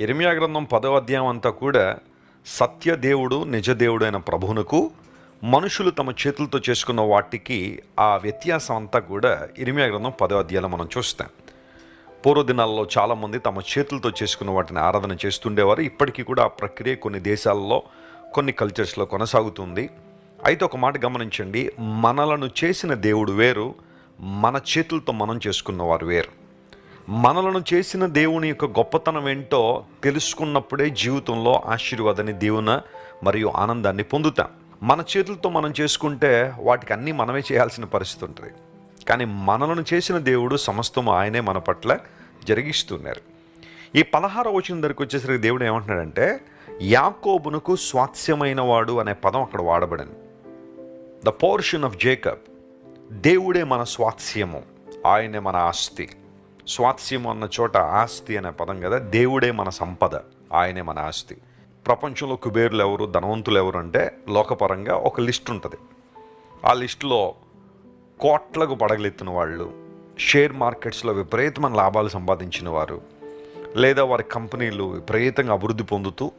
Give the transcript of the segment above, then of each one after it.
ఇర్మియా గ్రంథం పదో అధ్యాయం అంతా కూడా సత్యదేవుడు నిజదేవుడు అయిన ప్రభువునకు మనుషులు తమ చేతులతో చేసుకున్న వాటికి ఆ వ్యత్యాసం అంతా కూడా ఇరిమియా గ్రంథం పదో అధ్యాయంలో మనం చూస్తాం. పూర్వదినాల్లో చాలామంది తమ చేతులతో చేసుకున్న వాటిని ఆరాధన చేస్తుండేవారు. ఇప్పటికీ కూడా ఆ ప్రక్రియ కొన్ని దేశాల్లో కొన్ని కల్చర్స్లో కొనసాగుతుంది. అయితే ఒక మాట గమనించండి. మనలను చేసిన దేవుడు వేరు మన చేతులతో మనం చేసుకున్నవారు వేరు. మనలను చేసిన దేవుని యొక్క గొప్పతనం ఏంటో తెలుసుకున్నప్పుడే జీవితంలో ఆశీర్వాదాన్ని దేవున మరియు ఆనందాన్ని పొందుతాం. మన చేతులతో మనం చేసుకుంటే వాటికి అన్నీ మనమే చేయాల్సిన పరిస్థితి ఉంటుంది. కానీ మనలను చేసిన దేవుడు సమస్తము ఆయనే మన పట్ల జరిగిస్తున్నారు. ఈ పదహార వచ్చిన దగ్గరికి వచ్చేసరికి దేవుడు ఏమంటున్నాడంటే యాకోబునకు స్వాస్యమైన వాడు అనే పదం అక్కడ వాడబడింది. ద పోర్షన్ ఆఫ్ జేకబ్ దేవుడే మన స్వాస్యము ఆయనే మన ఆస్తి. స్వాత్స్యం అన్న చోట ఆస్తి అనే పదం కదా? దేవుడే మన సంపద ఆయనే మన ఆస్తి. ప్రపంచంలో కుబేరులు ఎవరు ధనవంతులు ఎవరు అంటే లోకపరంగా ఒక లిస్ట్ ఉంటుంది. ఆ లిస్టులో కోట్లకు పడగలెత్తిన వాళ్ళు షేర్ మార్కెట్స్లో విపరీతమైన లాభాలు సంపాదించిన వారు లేదా వారి కంపెనీలు విపరీతంగా అభివృద్ధి పొందుతూ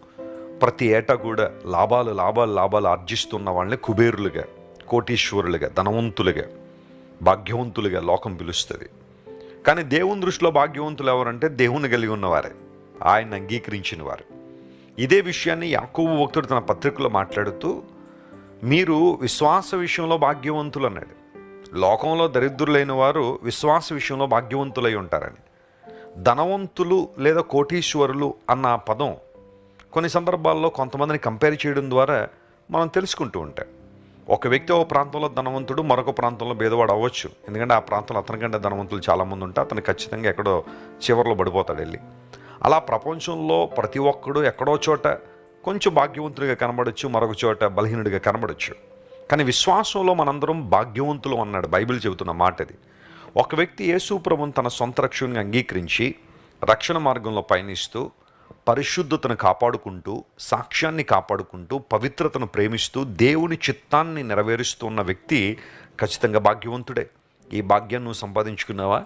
ప్రతి ఏటా కూడా లాభాలు లాభాలు లాభాలు ఆర్జిస్తున్న వాళ్ళని కుబేరులుగా కోటీశ్వరులుగా ధనవంతులుగా భాగ్యవంతులుగా లోకం పిలుస్తుంది. కానీ దేవుని దృష్టిలో భాగ్యవంతులు ఎవరంటే దేవుని కలిగి ఉన్నవారే. ఆయన అంగీకరించిన వారు ఇదే విషయాన్ని యాకోబు భక్తుడు తన పత్రికలో మాట్లాడుతూ మీరు విశ్వాస విషయంలో భాగ్యవంతులు అన్నాడు. లోకంలో దరిద్రులైన వారు విశ్వాస విషయంలో భాగ్యవంతులై ఉంటారని. ధనవంతులు లేదా కోటీశ్వరులు అన్న పదం కొన్ని సందర్భాల్లో కొంతమందిని కంపేర్ చేయడం ద్వారా మనం తెలుసుకుంటూ ఉంటాం. ఒక వ్యక్తి ఒక ప్రాంతంలో ధనవంతుడు మరొక ప్రాంతంలో భేదవాడు అవ్వచ్చు. ఎందుకంటే ఆ ప్రాంతంలో అతనికంటే ధనవంతులు చాలామంది ఉంటే అతను ఖచ్చితంగా ఎక్కడో చివరిలో పడిపోతాడు వెళ్ళి. అలా ప్రపంచంలో ప్రతి ఒక్కడు ఎక్కడో చోట కొంచెం భాగ్యవంతుడిగా కనబడచ్చు మరొక చోట బలహీనుడిగా కనబడచ్చు. కానీ విశ్వాసంలో మనందరం భాగ్యవంతులు అన్నాడు బైబిల్ చెబుతున్న మాటది. ఒక వ్యక్తి యేసుప్రభుని తన సొంత రక్షణని అంగీకరించి రక్షణ మార్గంలో పయనిస్తూ పరిశుద్ధతను కాపాడుకుంటూ సాక్ష్యాన్ని కాపాడుకుంటూ పవిత్రతను ప్రేమిస్తూ దేవుని చిత్తాన్ని నెరవేరుస్తున్న వ్యక్తి ఖచ్చితంగా భాగ్యవంతుడే. ఈ భాగ్యాన్ని నువ్వు సంపాదించుకున్నావా?